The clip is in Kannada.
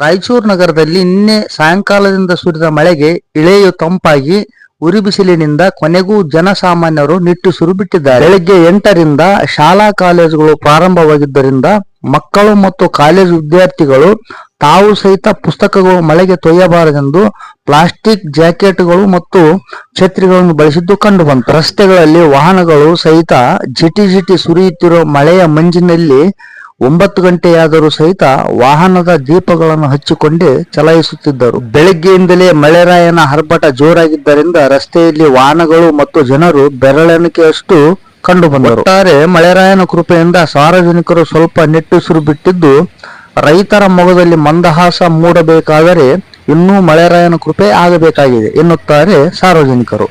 ರಾಯಚೂರು ನಗರದಲ್ಲಿ ನಿನ್ನೆ ಸಾಯಂಕಾಲದಿಂದ ಸುರಿದ ಮಳೆಗೆ ಇಳೆಯು ತಂಪಾಗಿ, ಉರಿ ಬಿಸಿಲಿನಿಂದ ಕೊನೆಗೂ ಜನಸಾಮಾನ್ಯರು ನಿಟ್ಟುಸಿರು ಬಿಟ್ಟಿದ್ದಾರೆ ಬೆಳಗ್ಗೆ ಎಂಟರಿಂದ ಶಾಲಾ ಕಾಲೇಜುಗಳು ಪ್ರಾರಂಭವಾಗಿದ್ದರಿಂದ ಮಕ್ಕಳು ಮತ್ತು ಕಾಲೇಜು ವಿದ್ಯಾರ್ಥಿಗಳು ತಾವು ಸಹಿತ ಪುಸ್ತಕಗಳು ಮಳೆಗೆ ತೊಯ್ಯಬಾರದೆಂದು ಪ್ಲಾಸ್ಟಿಕ್ ಜಾಕೆಟ್ಗಳು ಮತ್ತು ಛತ್ರಿಗಳನ್ನು ಬಳಸಿದ್ದು ಕಂಡು ಬಂತು. ರಸ್ತೆಗಳಲ್ಲಿ ವಾಹನಗಳು ಸಹಿತ ಜಿಟಿ ಜಿಟಿ ಸುರಿಯುತ್ತಿರುವ ಮಳೆಯ ಮಂಜಿನಲ್ಲಿ ಒಂಬತ್ತು ಗಂಟೆಯಾದರೂ ಸಹಿತ ವಾಹನದ ದೀಪಗಳನ್ನು ಹಚ್ಚಿಕೊಂಡೇ ಚಲಾಯಿಸುತ್ತಿದ್ದರು. ಬೆಳಗ್ಗೆಯಿಂದಲೇ ಮಳೆರಾಯನ ಹರ್ಭಟ ಜೋರಾಗಿದ್ದರಿಂದ ರಸ್ತೆಯಲ್ಲಿ ವಾಹನಗಳು ಮತ್ತು ಜನರು ಬೆರಳೆಣಿಕೆಯಷ್ಟು ಕಂಡು ಬಂದರು ಒಟ್ಟಾರೆ ಮಳೆರಾಯನ ಕೃಪೆಯಿಂದ ಸಾರ್ವಜನಿಕರು ಸ್ವಲ್ಪ ನೆಟ್ಟುಸಿರು ಬಿಟ್ಟಿದ್ದು ರೈತರ ಮೊಗದಲ್ಲಿ ಮಂದಹಾಸ ಮೂಡಬೇಕಾದರೆ ಇನ್ನೂ ಮಳೆರಾಯನ ಕೃಪೆ ಆಗಬೇಕಾಗಿದೆ ಎನ್ನುತ್ತಾರೆ ಸಾರ್ವಜನಿಕರು.